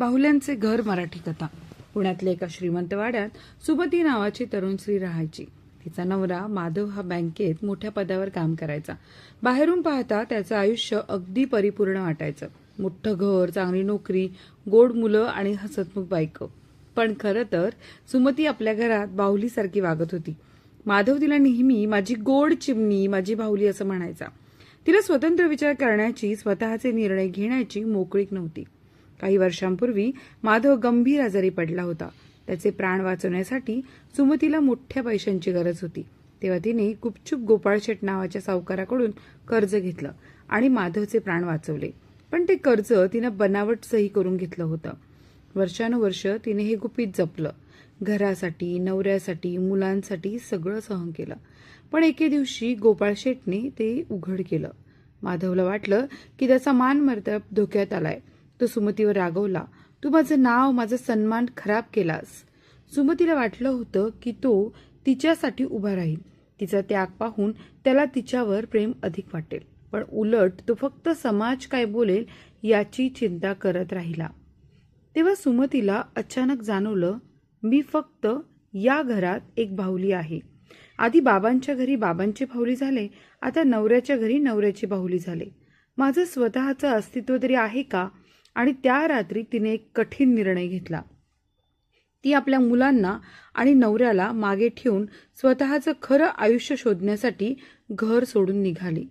बाहुल्यांचे घर मराठी कथा. पुण्यातल्या एका श्रीमंत वाड्यात सुमती नावाची तरुण स्त्री राहायची. तिचा नवरा माधव हा बँकेत मोठ्या पदावर काम करायचा. बाहेरून पाहता त्याचं आयुष्य अगदी परिपूर्ण वाटायचं. मोठं घर चांगली नोकरी गोड मुलं आणि हसतमुख बायको. पण खरं तर सुमती आपल्या घरात बाहुलीसारखी वागत होती. माधव तिला नेहमी माझी गोड चिमणी माझी बाहुली असं म्हणायचा. तिला स्वतंत्र विचार करण्याची स्वतःचे निर्णय घेण्याची मोकळीक नव्हती. काही वर्षांपूर्वी माधव गंभीर आजारी पडला होता. त्याचे प्राण वाचवण्यासाठी सुमतीला मोठ्या पैशांची गरज होती. तेव्हा तिने गुपचूप गोपाळ शेट नावाच्या सावकाराकडून कर्ज घेतलं आणि माधवचे प्राण वाचवले. पण ते कर्ज तिनं बनावट सही करून घेतलं होतं. वर्षानुवर्ष तिने हे गुपित जपलं. घरासाठी नवऱ्यासाठी मुलांसाठी सगळं सहन केलं. पण एके दिवशी गोपाळ शेटने ते उघड केलं. माधवला वाटलं की त्याचा मान धोक्यात आलाय. तो सुमतीवर रागवला तू माझं नाव माझा सन्मान खराब केलास. सुमतीला वाटलं होतं की तो तिच्यासाठी उभा राहील. तिचा त्याग पाहून त्याला तिच्यावर प्रेम अधिक वाटेल. पण उलट तो फक्त समाज काय बोलेल याची चिंता करत राहिला. तेव्हा सुमतीला अचानक जाणवलं मी फक्त या घरात एक बाहुली आहे. आधी बाबांच्या घरी बाबांची बाहुली झाले आता नवऱ्याच्या घरी नवऱ्याची बाहुली झाले. माझं स्वतःचं अस्तित्व तरी आहे का? आणि त्या रात्री तिने एक कठीण निर्णय घेतला. ती आपल्या मुलांना आणि नवऱ्याला मागे ठेवून स्वतःचं खरं आयुष्य शोधण्यासाठी घर सोडून निघाली.